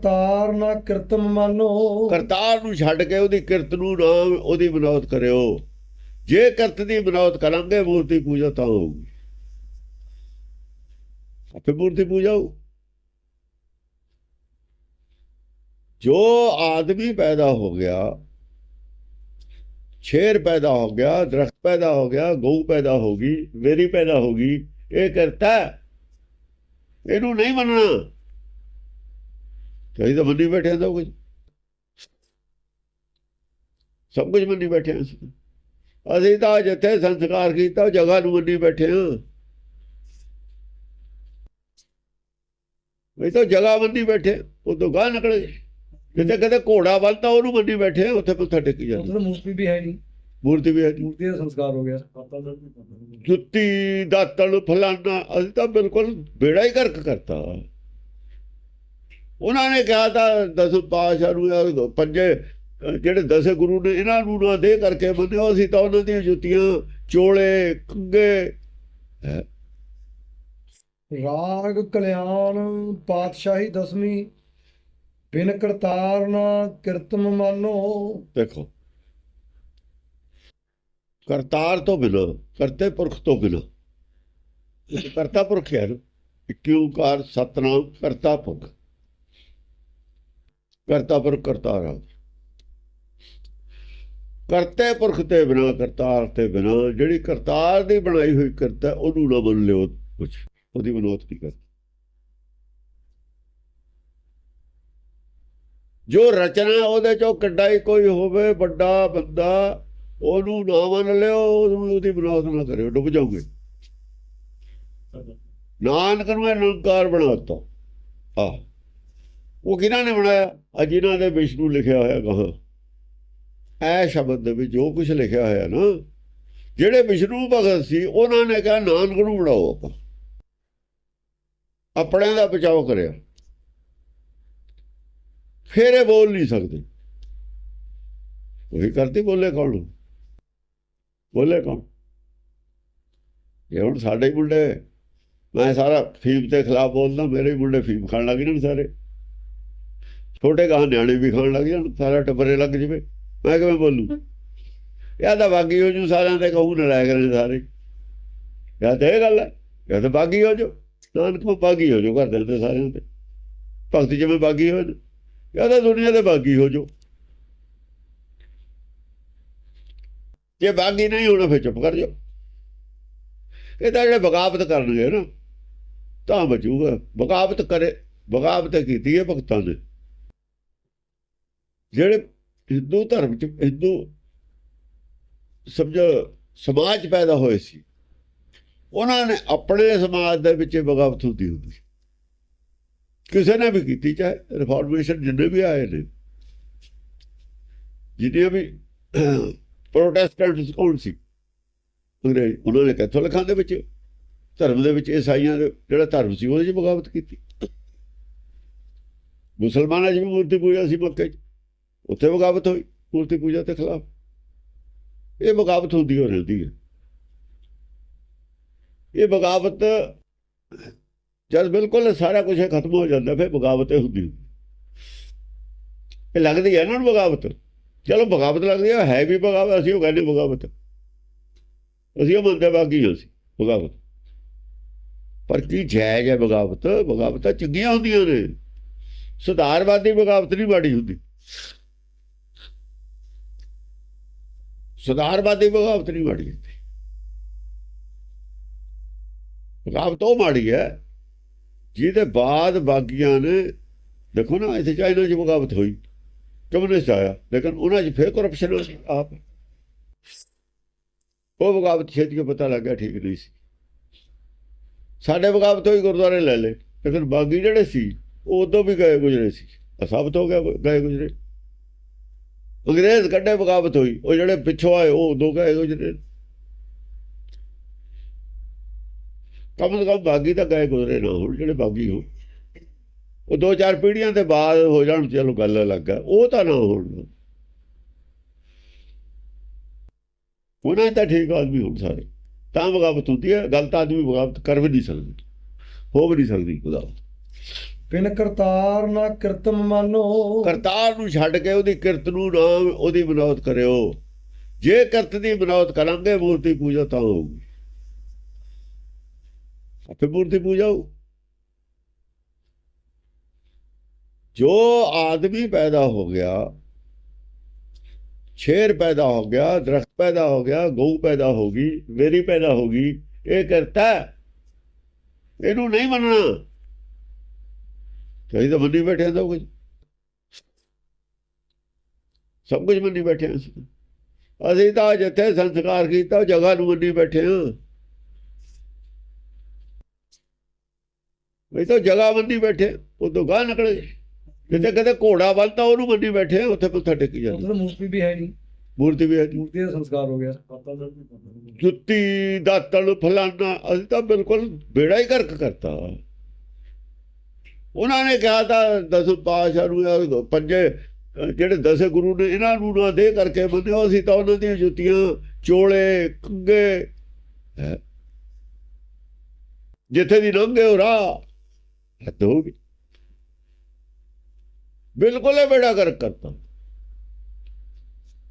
ਕਰਤਾਰ ਨਾ ਕਿਰਤਮ ਮਾਨੋ। ਕਰਤਾਰ ਨੂੰ ਛੱਡ ਕੇ ਉਹਦੀ ਕਿਰਤ ਨੂੰ ਨਾਮ ਉਹਦੀ ਬਨੌਤ ਕਰਿਓ। ਜੇ ਕਿਰਤ ਦੀ ਬਨੌਤ ਕਰਾਂਗੇ, ਮੂਰਤੀ ਪੂਜਾ ਤਾਂ ਹੋਊਗੀ। ਆਪੇ ਮੂਰਤੀ ਪੂਜਾ ਹੋਊ। ਜੋ ਆਦਮੀ ਪੈਦਾ ਹੋ ਗਿਆ ਸ਼ੇਰ ਪੈਦਾ ਹੋ ਗਿਆ, ਦਰਖਤ ਪੈਦਾ ਹੋ ਗਿਆ, ਗਊ ਪੈਦਾ ਹੋ ਗਈ, ਮੇਰੀ ਪੈਦਾ ਹੋ ਗਈ, ਇਹ ਕਰਤਾ ਹੈ। ਇਹਨੂੰ ਨਹੀਂ ਮੰਨਣਾ। ਕਈ ਤਾਂ ਮੰਨੀ ਬੈਠੇ ਤਾਂ ਕੁਝ। ਸਭ ਕੁਝ ਮੰਨੀ ਬੈਠੇ ਅਸੀਂ ਅਸੀਂ ਤਾਂ ਜਿੱਥੇ ਸੰਸਕਾਰ ਕੀਤਾ ਉਹ ਜਗ੍ਹਾ ਨੂੰ ਮੰਨੀ ਬੈਠੇ ਹਾਂ ਇਹ ਤਾਂ ਜਗ੍ਹਾ ਮੰਨੀ ਬੈਠੇ ਉਹ ਤੋਂ ਗਾਹ ਨਿਕਲੇ। ਜਿੱਥੇ ਕਦੇ ਘੋੜਾ ਬੰਦਾ ਉਹਨੂੰ ਮੰਨੀ ਬੈਠੇ ਉੱਥੇ ਮੱਥਾ ਟੇਕੀ ਜਾਂਦੇ। ਤਾਂ ਮੂਰਤੀ ਵੀ ਹੈ ਨਹੀਂ। ਮੂਰਤੀ ਵੀ ਹੈ। ਮੂਰਤੀ ਦਾ ਸੰਸਕਾਰ ਹੋ ਗਿਆ। ਜੁੱਤੀ ਦਾਤਲ ਫਲਾਨਾ ਅਸੀਂ ਤਾਂ ਬਿਲਕੁਲ ਬੇੜਾ ਹੀ ਕਰਕ ਕਰਤਾ। ਉਹਨਾਂ ਨੇ ਕਿਹਾ ਤਾਂ ਦਸ ਪਾਸ਼ਾ ਨੂੰ ਪੰਜੇ ਜਿਹੜੇ ਦਸ ਗੁਰੂ ਨੇ ਇਹਨਾਂ ਨੂੰ ਨਾ ਦੇ ਕਰਕੇ ਮੰਨਿਓ ਅਸੀਂ ਤਾਂ ਉਹਨਾਂ ਦੀਆਂ ਜੁੱਤੀਆਂ ਚੋਲੇ ਕੰਗੇ ਰਾਗ ਕਲਿਆਣ ਪਾਤਸ਼ਾਹੀ ਦਸਵੀਂ ਬਿਨ ਕਰਤਾਰ ਨਾ ਕਿਰਤਮ ਮਾਨੋ। ਦੇਖੋ। ਕਰਤਾਰ ਤੋਂ ਬਿਨਾਂ ਕਰਤੇ ਪੁਰਖ ਤੋਂ ਬਿਨਾਂ ਕਰਤਾ ਪੁਰਖ ਹੈ ਨਾ। ਓੰਕਾਰ ਸਤਨਾਮ ਕਰਤਾ ਪੁਰਖ? ਕਰਤਾ ਪੁਰਖ ਕਰਤਾਰ ਆ। ਕਰਤੇ ਪੁਰਖ ਤੇ ਬਿਨਾਂ ਕਰਤਾਰ ਤੇ ਬਿਨਾਂ। ਜਿਹੜੀ ਕਰਤਾਰ ਦੀ ਬਣਾਈ ਹੋਈ ਕਰਤਾ ਉਹਨੂੰ ਨਾ ਮੰਨ ਲਿਓ ਕੁਝ ਉਹਦੀ ਬਨੋਤ ਨਹੀਂ ਕਰ ਜੋ ਰਚਨਾ ਉਹਦੇ ਚੋਂ ਕਿੱਡਾ ਹੀ ਕੋਈ ਹੋਵੇ ਵੱਡਾ ਬੰਦਾ ਉਹਨੂੰ ਨਾ ਮੰਨ ਲਿਓ ਉਹਨੂੰ ਉਹਦੀ ਬਨੋਤ ਨਾ ਕਰਿਓ ਡੁੱਬ ਜਾਓਗੇ। ਨਾਨਕ ਨੂੰ ਇਹ ਨਿਰੰਕਾਰ ਬਣਾਤਾ ਆ ਉਹ ਕਿਹਨਾਂ ਨੇ ਬਣਾਇਆ? ਆ ਜਿਨ੍ਹਾਂ ਨੇ ਵਿਸ਼ਨੂੰ ਲਿਖਿਆ ਹੋਇਆ ਕਹਾ ਐ ਸ਼ਬਦ ਦੇ ਵਿੱਚ ਜੋ ਕੁਝ ਲਿਖਿਆ ਹੋਇਆ ਨਾ, ਜਿਹੜੇ ਵਿਸ਼ਨੂੰ ਭਗਤ ਸੀ, ਉਹਨਾਂ ਨੇ ਕਿਹਾ, ਨਾਨਕ ਨੂੰ ਬਣਾਓ ਆਪਾਂ। ਆਪਣੇ ਦਾ ਬਚਾਓ ਕਰਿਆ। ਫਿਰ ਇਹ ਬੋਲ ਨਹੀਂ ਸਕਦੇ। ਉਹੀ ਕਰਤੀ ਬੋਲੇ ਕੌਣ? ਬੋਲੇ ਕੌਣ? ਇਹ ਹੁਣ ਸਾਡੇ ਹੀ ਮੁੰਡੇ। ਮੈਂ ਸਾਰਾ ਫੀਮ ਦੇ ਖਿਲਾਫ ਬੋਲਦਾ, ਮੇਰੇ ਮੁੰਡੇ ਫੀਮ ਖਾਣ ਲੱਗ ਜਾਣ ਸਾਰੇ। ਛੋਟੇ ਗਾਂ ਨਿਆਣੇ ਵੀ ਖਾਣ ਲੱਗ ਜਾਣ, ਸਾਰਾ ਟੱਬਰੇ ਲੱਗ ਜਵੇ। ਮੈਂ ਕਿਵੇਂ ਬੋਲੂ? ਇਹ ਤਾਂ ਬਾਗੀ ਹੋ ਜੂ, ਸਾਰਿਆਂ ਦੇ ਕਹੂ ਨਾ ਲਾਇਆ ਸਾਰੇ। ਯਾ ਤਾਂ ਇਹ ਗੱਲ ਹੈ ਯਾ ਤਾਂ ਬਾਗੀ ਹੋ ਜੋ। ਨਾਨਕ ਕੋ ਬਾਗੀ ਹੋ ਜੋ ਕਰਦੇ ਤੇ ਸਾਰਿਆਂ ਤੇ। ਭਗਤ ਜਿਵੇਂ ਬਾਗੀ ਹੋ ਨੇ ਯਾ ਤਾਂ ਦੁਨੀਆ ਦੇ ਬਾਗੀ ਹੋ ਜੋ। ਜੇ ਬਾਗੀ ਨਹੀਂ ਹੋਣਾ ਫਿਰ ਚੁੱਪ ਕਰ ਜਾਓ। ਇਹ ਤਾਂ ਜਿਹੜੇ ਬਗਾਵਤ ਕਰਨਗੇ ਨਾ, ਤਾਂ ਬਚੂਗਾ। ਬਗਾਵਤ ਕਰੇ, ਬਗਾਵਤ ਕੀਤੀ ਹੈ ਭਗਤਾਂ ਨੇ। ਜਿਹੜੇ ਹਿੰਦੂ ਧਰਮ ਚ, ਹਿੰਦੂ ਸਮਝੋ, ਸਮਾਜ 'ਚ ਪੈਦਾ ਹੋਏ ਸੀ, ਉਹਨਾਂ ਨੇ ਆਪਣੇ ਸਮਾਜ ਦੇ ਵਿੱਚ ਬਗਾਵਤ ਹੁੰਦੀ ਹੁੰਦੀ। ਕਿਸੇ ਨੇ ਵੀ ਕੀਤੀ, ਚਾਹੇ ਰਿਫਾਰਮੇਸ਼ਨ ਜਿੰਨੇ ਵੀ ਆਏ ਨੇ ਜਿਹਦੇ ਵੀ ਪ੍ਰੋਟੈਸਟੈਂਟਸ ਕੌਣ ਸੀ? ਅੰਗਰੇਜ਼, ਉਹਨਾਂ ਨੇ ਕੈਥੋਲਿਕਾਂ ਦੇ ਵਿੱਚ, ਧਰਮ ਦੇ ਵਿੱਚ ਈਸਾਈਆਂ ਦੇ, ਜਿਹੜਾ ਧਰਮ ਸੀ, ਉਹਦੇ 'ਚ ਬਗਾਵਤ ਕੀਤੀ। ਮੁਸਲਮਾਨਾਂ 'ਚ ਵੀ ਮੂਰਤੀ ਪੂਜਾ ਸੀ ਮੱਕੇ 'ਚ। ਉੱਥੇ ਬਗਾਵਤ ਹੋਈ ਮੂਰਤੀ ਪੂਜਾ ਦੇ ਖਿਲਾਫ। ਇਹ ਬਗਾਵਤ ਹੁੰਦੀ ਹੋ ਰਹਿੰਦੀ ਹੈ। ਇਹ ਬਗਾਵਤ ਜਦ ਬਿਲਕੁਲ ਸਾਰਾ ਕੁਝ ਖਤਮ ਹੋ ਜਾਂਦਾ, ਫਿਰ ਬਗਾਵਤ ਇਹ ਹੁੰਦੀ। ਇਹ ਲੱਗਦੀ ਹੈ ਨਾ ਬਗਾਵਤ। ਚਲੋ ਬਗਾਵਤ ਲੱਗਦੀ ਹੈ ਹੈ ਵੀ ਬਗਾਵਤ, ਅਸੀਂ ਉਹ ਕਹਿੰਦੇ ਬਗਾਵਤ। ਅਸੀਂ ਉਹ ਮੰਨਦੇ ਬਾਕੀ ਹਾਂ ਅਸੀਂ, ਬਗਾਵਤ। ਪਰ ਕੀ ਜਾਇਜ਼ ਹੈ ਬਗਾਵਤ? ਬਗਾਵਤਾਂ ਚੰਗੀਆਂ ਹੁੰਦੀਆਂ ਨੇ। ਸੁਧਾਰਵਾਦੀ ਬਗਾਵਤ ਨਹੀਂ ਮਾੜੀ ਹੁੰਦੀ। ਸੁਧਾਰਵਾਦੀ ਬਗਾਵਤ ਨਹੀਂ ਮਾੜੀ ਹੁੰਦੀ। ਬਗਾਵਤ ਉਹ ਮਾੜੀ ਹੈ, ਜਿਹਦੇ ਬਾਅਦ ਬਾਗੀਆਂ ਨੇ, ਦੇਖੋ ਨਾ, ਇੱਥੇ ਚਾਈਨਾ 'ਚ ਬਗਾਵਤ ਹੋਈ, ਕਮਿਊਨਿਸਟ ਆਇਆ, ਲੇਕਿਨ ਉਹਨਾਂ 'ਚ ਫੇਰ ਕਰਪਸ਼ਨ ਆਪ। ਉਹ ਬਗਾਵਤ ਛੇਤੀ ਕੇ ਪਤਾ ਲੱਗਾ ਠੀਕ ਨਹੀਂ ਸੀ। ਸਾਡੇ ਬਗਾਵਤ ਹੋਈ, ਗੁਰਦੁਆਰੇ ਲੈ ਲਏ, ਲੇਕਿਨ ਬਾਗੀ ਜਿਹੜੇ ਸੀ, ਉਹ ਉਦੋਂ ਵੀ ਗਏ ਗੁਜਰੇ ਸੀ। ਆਹ ਤੋਂ ਗਏ ਗੁਜਰੇ। ਅੰਗਰੇਜ਼ ਕੱਢੇ ਬਗਾਵਤ ਹੋਈ। ਉਹ ਜਿਹੜੇ ਪਿੱਛੋਂ ਆਏ, ਉਹ ਦੋ ਗਏ ਗੁਜਰੇ ਕਮ ਸੇ ਕਮ ਬਾਗੀ ਤਾਂ ਗਏ ਗੁਜ਼ਰੇ ਨਾ ਹੁਣ, ਜਿਹੜੇ ਬਾਗੀ ਹੋ ਉਹ ਦੋ ਚਾਰ ਪੀੜ੍ਹੀਆਂ ਦੇ ਬਾਅਦ ਹੋ ਜਾਣ, ਚਲੋ ਗੱਲ ਅਲੱਗ ਹੈ ਉਹ ਤਾਂ ਨਾ ਹੋਣ। ਉਹਨਾਂ ਤਾਂ ਠੀਕ ਆਦਮੀ ਹੁਣ ਸਾਰੇ। ਤਾਂ ਬਗਾਵਤ ਹੁੰਦੀ ਹੈ ਗਲਤ ਆਦਮੀ ਬਗਾਵਤ ਕਰ ਵੀ ਨਹੀਂ ਸਕਦਾ। ਹੋ ਵੀ ਨਹੀਂ ਸਕਦੀ ਬਗਾਵਤ ਬਿਨ ਕਰਤਾਰ ਨਾ ਕਿਰਤਮ ਮਾਨੋ। ਕਰਤਾਰ ਨੂੰ ਛੱਡ ਕੇ ਉਹਦੀ ਕਿਰਤ ਨੂੰ ਨਾ ਉਹਦੀ ਬਨੌਤ ਕਰਿਓ। ਜੇ ਕਿਰਤ ਦੀ ਬਨੌਤ ਕਰਾਂਗੇ, ਮੂਰਤੀ ਪੂਜਾ ਤਾਂ ਹੋਊਗੀ। ਆਪੇ ਮੂਰਤੀ ਪੂਜਾ ਹੋਊ। ਜੋ ਆਦਮੀ ਪੈਦਾ ਹੋ ਗਿਆ ਸ਼ੇਰ ਪੈਦਾ ਹੋ ਗਿਆ, ਦਰਖਤ ਪੈਦਾ ਹੋ ਗਿਆ, ਗਊ ਪੈਦਾ ਹੋ ਗਈ, ਮੇਰੀ ਪੈਦਾ ਹੋ ਗਈ, ਇਹ ਕਰਤਾ ਹੈ। ਇਹਨੂੰ ਨਹੀਂ ਮੰਨਣਾ। ਤਾਂ ਮੰਨੀ ਬੈਠੇ ਸਭ ਕੁਝ। ਸਭ ਕੁਝ ਮੰਨੀ ਬੈਠੇ ਅਸੀਂ ਤਾਂ ਜਿੱਥੇ ਸੰਸਕਾਰ ਕੀਤਾ ਉਹ ਜਗ੍ਹਾ ਨੂੰ ਮੰਨੀ ਬੈਠੇ ਹਾਂ ਵੀ ਤਾਂ ਜਗ੍ਹਾ ਮੰਨੀ ਬੈਠੇ ਉਹ ਤੋਂ ਗਾਹ ਨਿਕਲ। ਗਏ ਜਿੱਥੇ ਕਦੇ ਘੋੜਾ ਬੰਨਤਾ ਉਹਨੂੰ ਮੰਨੀ ਬੈਠੇ ਉੱਥੇ ਮੱਥਾ ਟੇਕੀ ਜਾਂਦੇ। ਤਾਂ ਮੂਰਤੀ ਵੀ ਹੈ ਨਹੀਂ। ਮੂਰਤੀ ਵੀ ਹੈ। ਮੂਰਤੀ ਦਾ ਸੰਸਕਾਰ ਹੋ ਗਿਆ। ਜੁੱਤੀ ਦਾਤਲ ਫਲਾਨਾ ਅਸੀਂ ਤਾਂ ਬਿਲਕੁਲ ਬੇੜਾ ਹੀ ਗਰਕ ਕਰਤਾ। ਉਹਨਾਂ ਨੇ ਕਿਹਾ ਤਾਂ ਦਸ ਪਾਸ਼ਾ ਨੂੰ ਪੰਜੇ, ਜਿਹੜੇ ਦਸੇ ਗੁਰੂ ਨੇ ਇਹਨਾਂ ਨੂੰ ਨਾ ਦੇ ਕਰਕੇ ਮੰਨਿਓ ਅਸੀਂ ਤਾਂ ਉਹਨਾਂ ਦੀਆਂ ਜੁੱਤੀਆਂ, ਚੋਲੇ ਕੰਗੇ ਜਿੱਥੇ ਦੀ ਲੰਘੇ ਉਹ ਰਾਹ ਹੱਦ ਹੋ ਗਈ। ਬਿਲਕੁਲ ਇਹ ਬੇੜਾ ਗਰਕ ਕਰਤਾ।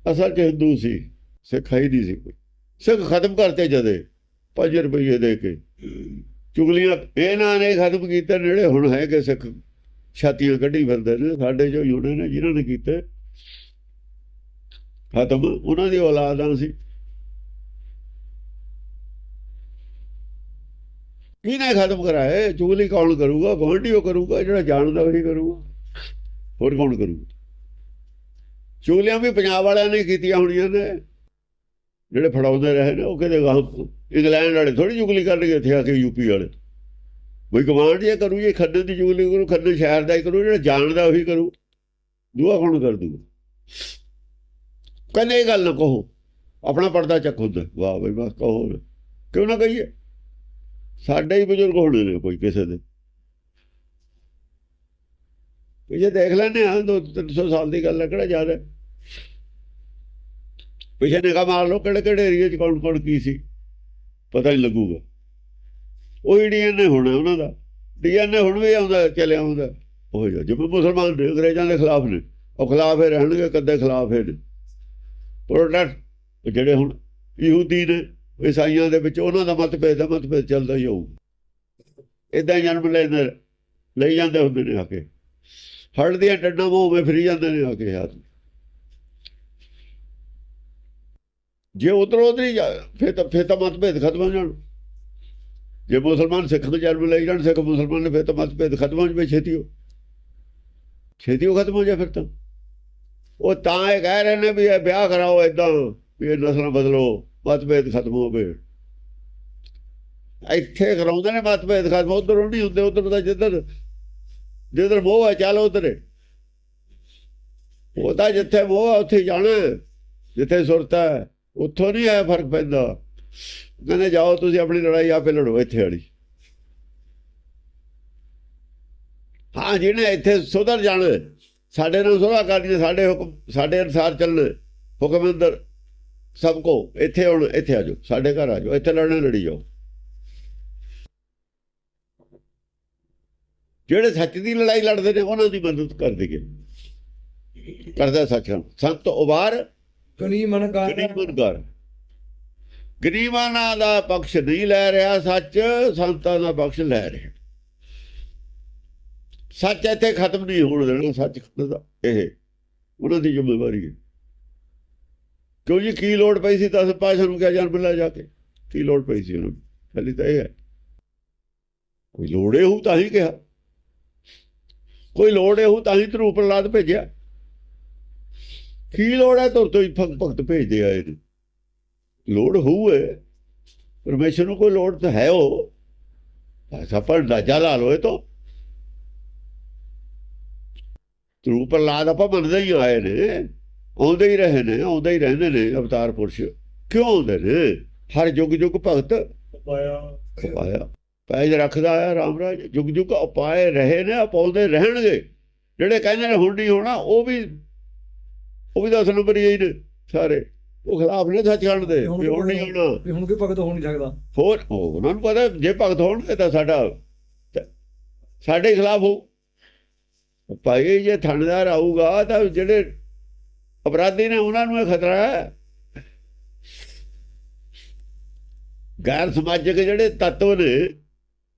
ਅਸਲ ਚ ਹਿੰਦੂ ਸੀ, ਸਿੱਖ ਹੀ ਨਹੀਂ ਸੀ ਕੋਈ। ਸਿੱਖ ਖਤਮ ਕਰਤੇ ਜਦੇ 5 ਰੁਪਏ ਦੇ ਕੇ। ਚੁਗਲੀਆਂ, ਇਹਨਾਂ ਨੇ ਖਤਮ ਕੀਤੇ ਨੇੜੇ, ਹੁਣ ਹੈ ਕਿ ਸਿੱਖ ਛਾਤੀਆਂ ਕੱਢੀ ਫਿਰਦੇ ਨੇ, ਸਾਡੇ ਜੋ ਯੂਨੇ ਨੇ, ਜਿਨ੍ਹਾਂ ਨੇ ਕੀਤੇ। ਖਤਮ, ਉਹਨਾਂ ਦੀ ਔਲਾਦਾਂ ਸੀ ਕਿਹਨੇ ਖਤਮ ਕਰਾਏ ਚੁਗਲੀ ਕੌਣ ਕਰੂਗਾ? ਗਵਾਂਢੀ ਉਹ ਕਰੂਗਾ, ਜਿਹੜਾ ਜਾਣਦਾ ਉਹੀ ਕਰੂਗਾ। ਹੋਰ ਕੌਣ ਕਰੂਗਾ? ਚੁਗਲੀਆਂ ਵੀ ਪੰਜਾਬ ਵਾਲਿਆਂ ਨੇ ਕੀਤੀਆਂ ਹੋਣੀਆਂ ਨੇ, ਜਿਹੜੇ ਫੜਾਉਂਦੇ ਰਹੇ ਨੇ, ਉਹ ਕਿਤੇ ਗਾਹ ਇੰਗਲੈਂਡ ਵਾਲੇ ਥੋੜੀ ਜੁਗਲੀ ਕਰਨਗੇ ਇੱਥੇ ਆ ਕੇ ਯੂਪੀ ਵਾਲੇ। ਬਈ ਕਮਾਂਡ ਜੇ ਕਰੂ ਜੇ ਖੰਨੇ ਦੀ ਜੁਗਲੀ ਕਰੂ ਖੰਨੇ ਸ਼ਹਿਰ ਦਾ ਹੀ ਕਰੂ, ਜਿਹੜਾ ਜਾਣਦਾ ਉਹੀ ਕਰੂ। ਦੂਆ ਕੌਣ ਕਰ ਦੂਗਾ? ਕਹਿੰਦੇ ਇਹ ਗੱਲ ਨਾ ਕਹੋ। ਆਪਣਾ ਪਰਦਾ ਚੱਕ ਹੁੰਦਾ ਵਾਹ ਬਈ ਬਸ ਕਹੋ ਕਿਉਂ ਨਾ ਕਹੀਏ? ਸਾਡੇ ਹੀ ਬਜ਼ੁਰਗ ਹੋਣੇ ਨੇ ਕੋਈ ਕਿਸੇ ਦੇ। ਵੀ ਦੇਖ ਲੈਂਦੇ ਹਾਂ ਦੋ 300 ਸਾਲ ਦੀ ਗੱਲ ਹੈ ਕਿਹੜਾ ਜ਼ਿਆਦਾ ਹੈ? ਪਿਛੇ ਨਿਗਾਹ ਮਾਰ ਲਓ ਕਿਹੜੇ ਕਿਹੜੇ ਏਰੀਆ 'ਚ ਕੌਣ ਕੌਣ ਕੀ ਸੀ? ਪਤਾ ਨਹੀਂ ਲੱਗੂਗਾ। ਉਹ ਡੀਐਨਏ ਹੋਣਾ ਉਹਨਾਂ ਦਾ। ਡੀਐਨਏ ਹੁਣ ਵੀ ਆਉਂਦਾ, ਚੱਲਿਆ ਆਉਂਦਾ। ਉਹ ਜੋ ਜਿਵੇਂ ਮੁਸਲਮਾਨ ਨੇ ਅੰਗਰੇਜ਼ਾਂ ਦੇ ਖਿਲਾਫ ਨੇ। ਉਹ ਖਿਲਾਫ ਹੀ ਰਹਿਣਗੇ, ਕਦੇ ਖਿਲਾਫ ਹੀ ਨੇ। ਪ੍ਰੋਟੈਸਟ, ਜਿਹੜੇ ਹੁਣ ਯਹੂਦੀ ਨੇ, ਈਸਾਈਆਂ ਦੇ ਵਿੱਚ, ਉਹਨਾਂ ਦਾ ਮਤਭੇਦ ਦਾ ਮਤਭੇਦ ਚੱਲਦਾ ਹੀ ਹੋਊ ਇਦਾਂ ਹੀ ਜਨਮ ਲੈਂਦੇ ਲਈ ਜਾਂਦੇ ਹੁੰਦੇ ਨੇ ਆ ਕੇ। ਹੜ ਦੀਆਂ ਟੱਡਾਂ ਮੂੰਹ ਫਿਰੀ ਜਾਂਦੇ ਨੇ ਆ ਕੇ ਯਾਰ ਜੇ ਉਧਰ ਉਧਰ ਹੀ ਜਾ- ਫਿਰ ਤਾਂ ਫਿਰ ਤਾਂ ਮਤਭੇਦ ਖਤਮ ਹੋ ਜਾਣ। ਜੇ ਮੁਸਲਮਾਨ ਸਿੱਖ ਨੂੰ ਜਨਮ ਲੈ ਜਾਣ, ਸਿੱਖ ਮੁਸਲਮਾਨ ਨੇ ਫਿਰ ਤਾਂ ਮਤਭੇਦ ਖਤਮ ਹੋ ਜਾਵੇ ਛੇਤੀ ਹੋ ਛੇਤੀ ਹੋ ਖਤਮ ਹੋ ਜਾ ਫਿਰ ਤਾਂ। ਉਹ ਤਾਂ ਇਹ ਕਹਿ ਰਹੇ ਨੇ ਵੀ ਇਹ ਵਿਆਹ ਕਰਾਓ ਇਦਾਂ ਵੀ ਇਹ ਨਸਲਾਂ ਬਦਲੋ ਮਤਭੇਦ ਖਤਮ ਹੋਵੇ ਇੱਥੇ ਕਰਾਉਂਦੇ ਨੇ ਮਤਭੇਦ ਖਤਮ, ਉਧਰ ਨਹੀਂ ਹੁੰਦੇ, ਉਧਰ ਤਾਂ ਜਿੱਧਰ ਜਿੱਧਰ ਮੋਹ ਹੈ ਚੱਲ ਉਧਰ। ਉਹ ਤਾਂ ਜਿੱਥੇ ਮੋਹ ਹੈ ਉੱਥੇ ਜਾਣਾ ਜਿੱਥੇ ਸੁਰਤ ਹੈ। ਉੱਥੋਂ ਨਹੀਂ ਆਇਆ ਫ਼ਰਕ ਪੈਂਦਾ। ਕਹਿੰਦੇ ਜਾਓ ਤੁਸੀਂ ਆਪਣੀ ਲੜਾਈ ਆਪੇ ਲੜੋ ਇੱਥੇ ਵਾਲੀ। ਹਾਂ, ਜਿਹਨੇ ਇੱਥੇ ਸੁਧਰ ਜਾਣ, ਸਾਡੇ ਨਾਲ ਸੁਧਾ ਕਰਨੀ, ਸਾਡੇ ਹੁਕਮ, ਸਾਡੇ ਅਨੁਸਾਰ ਚੱਲਣ, ਹੁਕਮ ਅੰਦਰ ਸਭ ਕੋ, ਇੱਥੇ ਹੁਣ ਇੱਥੇ ਆ ਜਾਓ, ਸਾਡੇ ਘਰ ਆ ਜਾਓ, ਇੱਥੇ ਲੜਨੇ ਲੜੀ ਜਾਓ। ਜਿਹੜੇ ਸੱਚ ਦੀ ਲੜਾਈ ਲੜਦੇ ਨੇ, ਉਹਨਾਂ ਦੀ ਮਦਦ ਕਰ ਦੇਗੇ ਕਰਦਾ ਸੱਚਾਂ ਸੰਤ ਉਬਾਰ ਗਨੀ ਮਨ ਕਰ ਗਰੀਬਨ ਕਰ। ਗਰੀਬਾਂ ਦਾ ਪਕਸ਼ ਨਹੀਂ ਲੈ ਰਿਹਾ ਸੱਚ, ਸੰਤਾਂ ਦਾ ਪਕਸ਼ ਲੈ ਰਿਹਾ। ਸੱਚ ਇੱਥੇ ਖਤਮ ਨਹੀਂ ਹੋਣ ਦੇਣਾ, ਸੱਚ ਦਾ ਇਹ। ਉਹਨਾਂ ਦੀ ਜ਼ਿੰਮੇਵਾਰੀ ਹੈ। ਕਿਉਂ ਜੀ, ਕੀ ਲੋੜ ਪਈ ਸੀ ਦਸ ਪਾਸ਼ਾ ਨੂੰ ਕਿਹਾ ਜਨਮ ਲੈ ਜਾ ਕੇ? ਕੀ ਲੋੜ ਪਈ ਸੀ ਉਹਨੂੰ? ਪਹਿਲੀ ਤਾਂ ਇਹ ਹੈ। ਕੋਈ ਲੋੜੇ ਹੋ ਤਾਂ ਹੀ ਕਿਹਾ। ਕੋਈ ਲੋੜੇ ਹੋ ਤਾਂ ਹੀ ਤਰੂ ਪ੍ਰਲਾਦ ਭੇਜਿਆ। ਕੀ ਲੋੜ ਹੈ ਤੁਰ ਤੋਂ ਭਗਤ ਭੇਜਦੇ ਆਏ ਨੇ ਲੋੜ ਹੋਊਏ ਪਰਮੇਸ਼ਰ ਨੂੰ ਕੋਈ ਲੋੜ ਤਾਂ ਹੈ ਉਹ ਐਸਾ ਪਰ ਅੰਦਾਜ਼ਾ ਲਾ ਲਓ ਇਹ ਤੋਂ। ਤਰੂ ਪ੍ਰਲਾਦ ਆਪਾਂ ਮੰਨਦੇ ਹੀ ਆਏ ਨੇ। ਆਉਂਦੇ ਹੀ ਰਹੇ ਨੇ ਆਉਂਦੇ ਹੀ ਰਹਿੰਦੇ ਨੇ ਅਵਤਾਰ ਪੁਰਸ਼। ਕਿਉਂ ਆਉਂਦੇ ਨੇ? ਹਰ ਯੁੱਗ ਯੁੱਗ ਭਗਤ ਪਾਇਆ। ਉਪਾਇਆ ਪੈਜ ਰੱਖਦਾ ਆ ਰਾਮ ਰਾਜ। ਜੁਗ ਜੁਗ ਉਪਾਏ ਰਹੇ ਨੇ ਅਪਾਉਂਦੇ ਰਹਿਣਗੇ। ਜਿਹੜੇ ਕਹਿੰਦੇ ਨੇ ਹੁਣ ਨਹੀਂ ਹੋਣਾ ਉਹ ਵੀ ਉਹ ਵੀ ਦਸ ਨੰਬਰ ਹੀ ਨੇ ਸਾਰੇ। ਉਹ ਖਿਲਾਫ ਨੇ ਸੱਚਖੰਡ ਦੇ ਵੀ ਹੁਣ ਨਹੀਂ ਹੋਣਾ ਵੀ ਹੁਣ ਕੋਈ ਭਗਤ ਹੋ ਨਹੀਂ ਸਕਦਾ। ਹੋਰ ਉਹ ਉਹਨਾਂ ਨੂੰ ਪਤਾ ਜੇ ਭਗਤ ਹੋਣਗੇ ਤਾਂ ਸਾਡਾ ਸਾਡੇ ਖਿਲਾਫ ਹੋ। ਭਾਈ ਜੇ ਥਾਣੇਦਾਰ ਆਊਗਾ ਤਾਂ ਜਿਹੜੇ ਅਪਰਾਧੀ ਨੇ ਉਹਨਾਂ ਨੂੰ ਇਹ ਖਤਰਾ ਹੈ। ਗੈਰ ਸਮਾਜਿਕ ਜਿਹੜੇ ਤੱਤਵ ਨੇ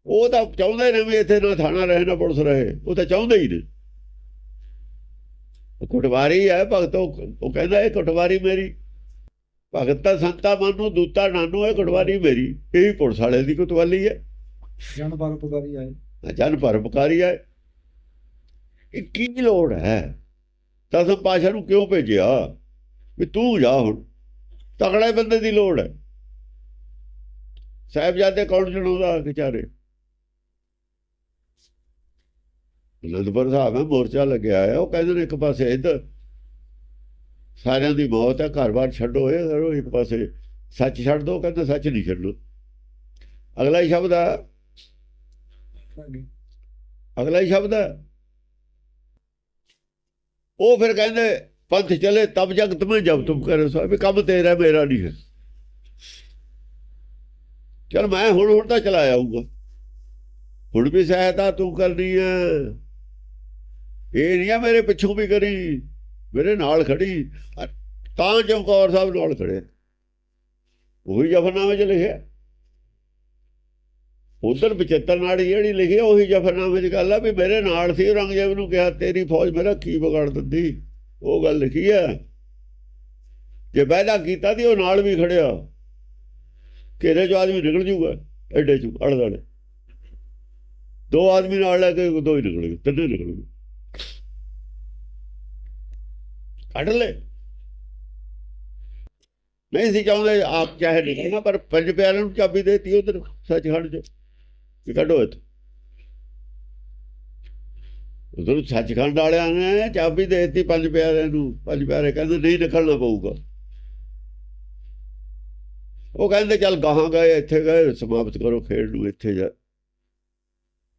ਉਹ ਤਾਂ ਚਾਹੁੰਦੇ ਨੇ ਵੀ ਇੱਥੇ ਨਾ ਥਾਣਾ ਰਹੇ ਨਾ ਪੁਲਿਸ ਰਹੇ। ਉਹ ਤਾਂ ਚਾਹੁੰਦੇ ਹੀ ਨੇ। ਕੁਟਵਾਰੀ ਹੈ ਭਗਤੋ ਉਹ ਕਹਿੰਦਾ ਇਹ ਕੁਟਵਾਰੀ ਮੇਰੀ। ਭਗਤਾ ਸੰਤਾ ਮਨੂ ਦੂਤਾ ਨਾਨੂ ਇਹ ਕੁਟਵਾਰੀ ਮੇਰੀ। ਇਹ ਵੀ ਪੁਲਿਸ ਵਾਲੇ ਦੀ ਕੁਤਵਾਲੀ ਹੈ। ਜਨ ਪਰ ਪੁਕਾਰੀ ਆਏ ਜਨ ਪਰਪਕਾਰੀ ਹੈ ਇਹ ਕੀ ਲੋੜ ਹੈ? ਦਸਮ ਪਾਸ਼ਾ ਨੂੰ ਕਿਉਂ ਭੇਜਿਆ? ਵੀ ਤੂੰ ਜਾ ਹੁਣ। ਤਗੜੇ ਬੰਦੇ ਦੀ ਲੋੜ ਹੈ। ਸਾਹਿਬਜ਼ਾਦੇ ਕੌਣ ਚੜਾਉਂਦਾ ਵਿਚਾਰੇ? ਅਨੰਦਪੁਰ ਸਾਹਿਬ ਹੈ ਮੋਰਚਾ ਲੱਗਿਆ ਹੈ ਉਹ ਕਹਿੰਦੇ ਨੇ ਇੱਕ ਪਾਸੇ ਇੱਧਰ ਸਾਰਿਆਂ ਦੀ ਮੌਤ ਹੈ, ਘਰ-ਬਾਰ ਛੱਡੋ, ਇਹ ਕਰੋ, ਇੱਕ ਪਾਸੇ ਸੱਚ ਛੱਡ ਦੋ, ਕਹਿੰਦੇ ਸੱਚ ਨਹੀਂ ਛੱਡੋ। ਅਗਲਾ ਹੀ ਸ਼ਬਦ ਹੈ। ਅਗਲਾ ਹੀ ਸ਼ਬਦ ਹੈ। ਉਹ ਫਿਰ ਕਹਿੰਦੇ, ਪੰਥ ਚਲੇ, ਤਬ ਜਗਤ ਮੈਂ ਜਬ ਤੁਮ ਕਰੇ। ਸੋ ਵੀ ਕੰਮ ਤੇਰਾ, ਮੇਰਾ ਨਹੀਂ ਹੈ। ਚਲ ਮੈਂ ਹੁਣ ਹੁਣ ਤਾਂ ਚਲਾ ਆਊਗਾ। ਹੁਣ ਵੀ ਸਹਾਇਤਾ ਤੂੰ ਕਰਨੀ ਹੈ। ਇਹ ਨਹੀਂ ਆ ਮੇਰੇ ਪਿੱਛੋਂ ਵੀ ਕਰੀ, ਮੇਰੇ ਨਾਲ ਖੜੀ। ਤਾਂ ਚਮਕੌਰ ਸਾਹਿਬ ਨਾਲ ਖੜੇ। ਉਹੀ ਜਫਰਨਾਮੇ ਚ ਲਿਖਿਆ। ਉਧਰ 75 ਨਾੜੀ ਜਿਹੜੀ ਲਿਖੀ ਉਹੀ ਜਫਰਨਾਮੇ ਦੀ ਗੱਲ ਆ ਵੀ ਮੇਰੇ ਨਾਲ ਸੀ, ਔਰੰਗਜ਼ੇਬ ਨੂੰ ਕਿਹਾ, ਤੇਰੀ ਫੌਜ ਮੇਰਾ ਕੀ ਵਿਗਾੜ ਦਿੰਦੀ? ਉਹ ਗੱਲ ਲਿਖੀ ਆ। ਜੇ ਵਾਅਦਾ ਕੀਤਾ ਤੇ ਉਹ ਨਾਲ ਵੀ ਖੜਿਆ। ਘੇਰੇ ਚੋਂ ਆਦਮੀ ਨਿਕਲ ਜੂਗਾ? ਐਡੇ ਚੋਂ, ਅੜਦੜੇ। ਦੋ ਆਦਮੀ ਨਾਲ ਲੈ ਕੇ ਦੋ ਹੀ ਨਿਕਲ ਗਏ, ਤਿੰਨੇ ਨਿਕਲ ਗਏ। ਕੱਢ ਲੈ। ਨਹੀਂ ਸੀ ਚਾਹੁੰਦੇ ਆਪ ਚਾਹੇ ਨਿਕਲਣਾ ਪਰ ਪੰਜ ਪਿਆਰਿਆਂ ਨੂੰ ਚਾਬੀ ਦੇਤੀ ਉਧਰ, ਸੱਚਖੰਡ ਚ। ਵੀ ਕੱਢੋ ਇੱਥੇ। ਉਧਰ ਸੱਚਖੰਡ ਵਾਲਿਆਂ ਨੇ ਚਾਬੀ ਦੇਤੀ ਪੰਜ ਪਿਆਰਿਆਂ ਨੂੰ। ਪੰਜ ਪਿਆਰੇ ਕਹਿੰਦੇ, ਨਹੀਂ, ਨਿਕਲਣਾ ਪਊਗਾ। ਉਹ ਕਹਿੰਦੇ, ਚੱਲ ਗਾਹਾਂ ਗਏ, ਇੱਥੇ ਗਏ, ਸਮਾਪਤ ਕਰੋ ਖੇਡ ਨੂੰ, ਇੱਥੇ ਜਾ।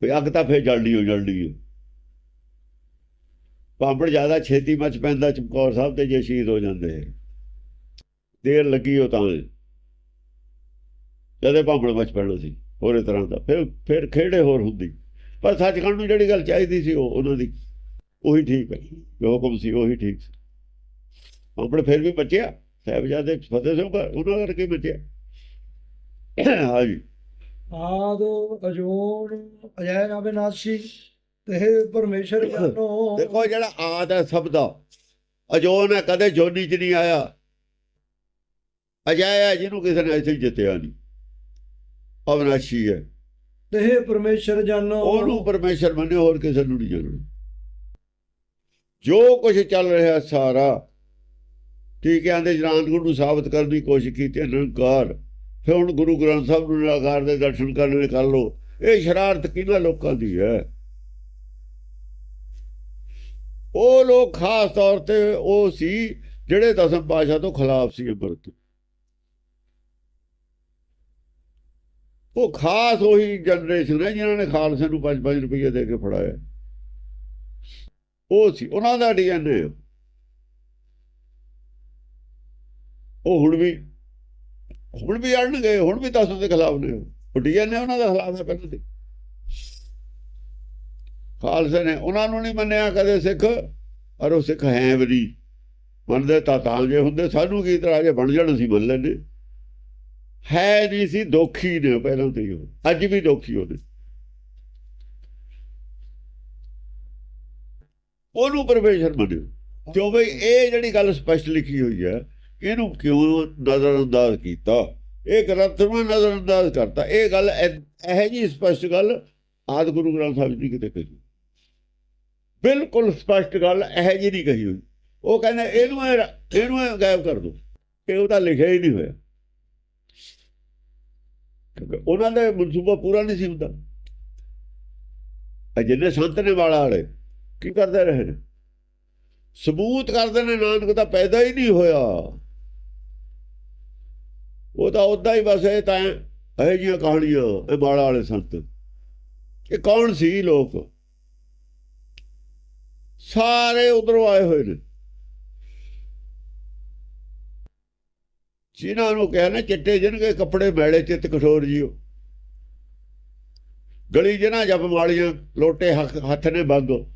ਵੀ ਅੱਗ ਤਾਂ ਫੇਰ ਜਲਦੀ ਹੋ ਜਲਦੀ ਹੈ ਪਾਂਪੜ ਜ਼ਿਆਦਾ ਛੇਤੀ ਮਚ ਪੈਂਦਾ, ਚਮਕੌਰ ਸਾਹਿਬ ਤੇ ਜੇ ਸ਼ਹੀਦ ਹੋ ਜਾਂਦੇ। ਦੇਰ ਲੱਗੀ ਉਹ ਤਾਂ। ਜਦੇ ਪਾਂਪੜ ਮਚ ਪੈਣਾ ਸੀ, ਹੋਰੇ ਤਰ੍ਹਾਂ ਦਾ। ਫਿਰ ਫਿਰ ਖੇੜੇ ਹੋਰ ਹੁੰਦੀ। ਪਰ ਸੱਚਖੰਡ ਨੂੰ ਜਿਹੜੀ ਗੱਲ ਚਾਹੀਦੀ ਸੀ ਉਹ ਉਹਨਾਂ ਦੀ। ਉਹੀ ਠੀਕ ਹੈ। ਜੋ ਹੁਕਮ ਸੀ ਉਹੀ ਠੀਕ ਸੀ। ਪਾਂਪੜ ਫਿਰ ਵੀ ਬਚਿਆ। ਸਾਹਿਬਜ਼ਾਦੇ ਫਤਿਹ ਸਿੰਘ ਉਹਨਾਂ ਕਰਕੇ ਬਚਿਆ? ਹਾਂਜੀ। ਆਦੋ ਅਜੋਨ ਅਜੈ ਨਾਵੇ ਨਾਸੀ। ਤੇ ਪਰਮੇਸ਼ਰ ਜਾਨੋ। ਦੇਖੋ ਜਿਹੜਾ ਆਦ ਹੈ ਸਭ ਦਾ। ਅਜੋਨ ਹੈ ਕਦੇ ਜੋਨੀ ਚ ਨਹੀਂ ਆਇਆ। ਅਜੈ ਹੈ ਜਿਹਨੂੰ ਕਿਸੇ ਨੇ ਇੱਥੇ ਜਿੱਤਿਆ ਨਹੀਂ। ਅਵਨਾਸ਼ੀ ਹੈ। ਤੇ ਪਰਮੇਸ਼ਰ ਜਾਨੋ। ਉਹਨੂੰ ਪਰਮੇਸ਼ਰ ਮੰਨੇ ਹੋਰ ਕਿਸੇ ਨੂੰ ਨਹੀਂ ਜਾਣਦਾ ਜੋ ਕੁਝ ਚੱਲ ਰਿਹਾ ਸਾਰਾ ਟੀਕਿਆਂ ਦੇ ਜਨਾਨਗੁਰ ਨੂੰ ਸਾਬਤ ਕਰਨ ਦੀ ਕੋਸ਼ਿਸ਼ ਕੀਤੀ ਨਿਰੰਕਾਰ ਫਿਰ ਹੁਣ ਗੁਰੂ ਗ੍ਰੰਥ ਸਾਹਿਬ ਨੂੰ ਨਿਰਾਕਾਰ ਦੇ ਦਰਸ਼ਨ ਕਰਨੇ ਕਰ ਲੋ ਇਹ ਸ਼ਰਾਰਤ ਕਿਹਨਾਂ ਲੋਕਾਂ ਦੀ ਹੈ? ਉਹ ਲੋਕ ਖਾਸ ਤੌਰ ਤੇ ਉਹ ਸੀ ਜਿਹੜੇ ਦਸਮ ਪਾਸ਼ਾ ਤੋਂ ਖਿਲਾਫ ਸੀ ਅੰਮ੍ਰਿਤ ਉਹ ਖਾਸ ਉਹੀ ਜਨਰੇਸ਼ਨ ਹੈ ਜਿਨ੍ਹਾਂ ਨੇ ਖਾਲਸੇ ਨੂੰ 5-5 ਰੁਪਏ ਦੇ ਕੇ ਫੜਾਇਆ। ਉਹ ਸੀ, ਉਹਨਾਂ ਦਾ ਡੀਐਨਏ ਉਹ ਹੁਣ ਵੀ ਹੁਣ ਵੀ ਅੜਨਗੇ, ਹੁਣ ਵੀ ਦਸਮ ਦੇ ਖਿਲਾਫ ਨੇ ਉਹ। ਡੀਐਨਏ ਉਹਨਾਂ ਦਾ ਖਿਲਾਫ ਹੈ ਪਹਿਲਾਂ ਦੇ ਖਾਲਸੇ ਨੇ ਉਹਨਾਂ ਨੂੰ ਨਹੀਂ ਮੰਨਿਆ ਕਦੇ ਸਿੱਖ ਔਰ ਉਹ ਸਿੱਖ ਹੈ ਵੀ ਨਹੀਂ। ਮੰਨਦੇ ਤਾਂ ਤਾਂ ਜੇ ਹੁੰਦੇ, ਸਾਨੂੰ ਕੀ ਤਰ੍ਹਾਂ ਜੇ ਬਣ ਜਾਣ ਸੀ ਮੰਨ ਲੈਂਦੇ। ਹੈ ਨਹੀਂ ਸੀ, ਦੋਖੀ ਨੇ ਪਹਿਲਾਂ ਤੇ ਹੀ ਉਹ। ਅੱਜ ਵੀ ਦੋਖੀ ਉਹਦੇ। ਉਹਨੂੰ ਪਰਮੇਸ਼ਰ ਮੰਨਿਓ। ਕਿਉਂ ਬਈ, ਇਹ ਜਿਹੜੀ ਗੱਲ ਸਪਸ਼ਟ ਲਿਖੀ ਹੋਈ ਹੈ ਇਹਨੂੰ ਕਿਉਂ ਨਜ਼ਰਅੰਦਾਜ਼ ਕੀਤਾ? ਇਹ ਗ੍ਰੰਥ ਨੂੰ ਨਜ਼ਰ ਅੰਦਾਜ਼ ਕਰਤਾ। ਇਹ ਗੱਲ ਇਹ- ਇਹ ਜੀ ਸਪਸ਼ਟ ਗੱਲ ਆਦ ਗੁਰੂ ਗ੍ਰੰਥ ਸਾਹਿਬ ਜੀ ਕਿਤੇ ਕਹੀ। ਬਿਲਕੁਲ ਸਪਸ਼ਟ ਗੱਲ, ਇਹ ਜੀ ਨਹੀਂ ਕਹੀ ਹੋਈ। ਉਹ ਕਹਿੰਦੇ, ਇਹਨੂੰ ਇਹਨੂੰ ਇਹ ਗਾਇਬ ਕਰ ਦੋ ਇਹ ਉਹਦਾ ਲਿਖਿਆ ਹੀ ਨਹੀਂ ਹੋਇਆ। ਕਿਉਂਕਿ ਉਹਨਾਂ ਦਾ ਮਨਸੂਬਾ ਪੂਰਾ ਨਹੀਂ ਸੀ ਹੁੰਦਾ। ਇਹ ਜਿੰਨੇ ਸੰਤ ਨੇ ਵਾਲਾ ਵਾਲੇ, ਕੀ ਕਰਦੇ ਰਹੇ ਨੇ? ਸਬੂਤ ਕਰਦੇ ਨੇ, ਨਾਨਕ ਦਾ ਪੈਦਾ ਹੀ ਨਹੀਂ ਹੋਇਆ। ਉਹ ਤਾਂ ਉਦਾਂ ਹੀ ਬਸ ਇਹ ਤਾਂ ਇਹ ਜੀਆਂ ਕਹਾਣੀਆਂ, ਇਹ ਬਾਲਾ ਵਾਲੇ ਸੰਤ। ਇਹ ਕੌਣ ਸੀ ਲੋਕ? ਸਾਰੇ ਉਧਰੋਂ ਆਏ ਹੋਏ ਨੇ। ਜਿਨ੍ਹਾਂ ਨੂੰ ਕਹਿੰਦੇ ਚਿੱਟੇ ਜਿਨਕੇ ਕੱਪੜੇ ਮੈਲੇ ਚਿੱਤ ਕਠੋਰ ਜੀਓ। ਗਲੀ ਜਨਾ ਜਪ ਵਾਲੀਆਂ ਲੋਟੇ ਹੱਥ ਨੇ ਬੰਦੋ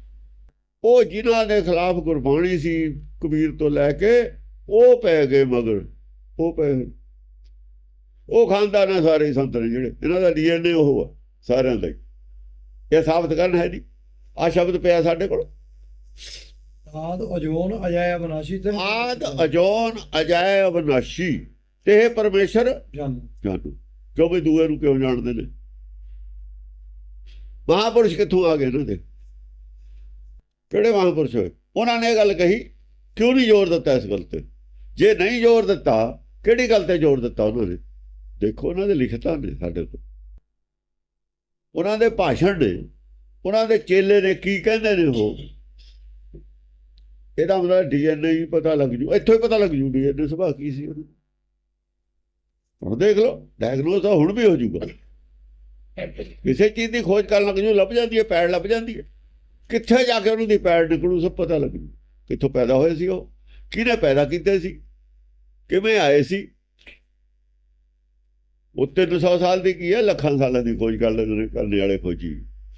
ਉਹ ਜਿਨ੍ਹਾਂ ਦੇ ਖਿਲਾਫ ਗੁਰਬਾਣੀ ਸੀ ਕਬੀਰ ਤੋਂ ਲੈ ਕੇ, ਉਹ ਪੈ ਗਏ ਮਗਰ। ਉਹ ਪੈ ਗਏ। ਉਹ ਖਾਨਦਾਨ ਹੈ ਸਾਰੇ ਸੰਤ ਨੇ ਜਿਹੜੇ। ਇਹਨਾਂ ਦਾ ਡੀਐਨਏ ਉਹ ਆ ਸਾਰਿਆਂ ਦਾ ਹੀ। ਇਹ ਸਾਬਤ ਕਰਨ ਹੈ ਜੀ। ਆ ਸ਼ਬਦ ਪਿਆ ਸਾਡੇ ਕੋਲ। ਆਦ ਅਜੋਨ ਅਜੈ ਅਬਨਾਸ਼ੀ ਤੇ ਆਦ ਅਜੋਨ ਅਜੈ ਅਵਨਾਸ਼ੀ ਤੇ ਇਹ ਪਰਮੇਸ਼ਰ ਜਾਣੂ। ਕਿਉਂ ਵੀ ਦੂਏ ਨੂੰ ਕਿਉਂ ਜਾਣਦੇ ਨੇ? ਮਹਾਪੁਰਸ਼ ਕਿੱਥੋਂ ਆ ਗਏ ਦੇ? ਕਿਹੜੇ ਮਹਾਪੁਰਸ਼ ਹੋਏ? ਉਹਨਾਂ ਨੇ ਇਹ ਗੱਲ ਕਹੀ ਕਿਉਂ ਨਹੀਂ ਜ਼ੋਰ ਦਿੱਤਾ ਇਸ ਗੱਲ ਤੇ? ਜੇ ਨਹੀਂ ਜ਼ੋਰ ਦਿੱਤਾ ਕਿਹੜੀ ਗੱਲ ਤੇ ਜ਼ੋਰ ਦਿੱਤਾ ਉਹਨਾਂ ਨੇ? ਦੇਖੋ ਉਹਨਾਂ ਦੇ ਲਿਖਤਾਂ ਨੇ ਸਾਡੇ ਕੋਲ। ਉਹਨਾਂ ਦੇ ਭਾਸ਼ਣ ਨੇ ਉਹਨਾਂ ਦੇ ਚੇਲੇ ਨੇ ਕੀ ਕਹਿੰਦੇ ਨੇ ਉਹ? ਇਹਦਾ ਮਤਲਬ ਡੀਐਨਏ ਹੀ ਪਤਾ ਲੱਗ ਜੂ, ਇੱਥੋਂ ਹੀ ਪਤਾ ਲੱਗ ਜੂ ਡੀਐਨਏ ਸੁਭਾਅ ਕੀ ਸੀ ਉਹਦਾ। ਹੁਣ ਦੇਖ ਲਓ ਡਾਇਗਨੋਸ ਤਾਂ ਹੁਣ ਵੀ ਹੋ ਜਾਊਗਾ ਕਿਸੇ ਚੀਜ਼ ਦੀ ਖੋਜ ਕਰਨ ਲੱਗ ਜੂ, ਲੱਭ ਜਾਂਦੀ ਹੈ, ਪੈੜ ਲੱਭ ਜਾਂਦੀ ਹੈ। ਕਿੱਥੇ ਜਾ ਕੇ ਉਹਨੂੰ ਦੀ ਪੈੜ ਨਿਕਲੂ, ਸਭ ਪਤਾ ਲੱਗ ਜੂ। ਕਿੱਥੋਂ ਪੈਦਾ ਹੋਏ ਸੀ ਉਹ? ਕਿਹਨੇ ਪੈਦਾ ਕੀਤੇ ਸੀ? ਕਿਵੇਂ ਆਏ ਸੀ? ਉਹ 300 ਸਾਲ ਦੀ ਕੀ ਹੈ? ਲੱਖਾਂ ਸਾਲਾਂ ਦੀ ਖੋਜ ਕਰ ਲੈਂਦੇ ਵਾਲੇ ਖੋਜੀ।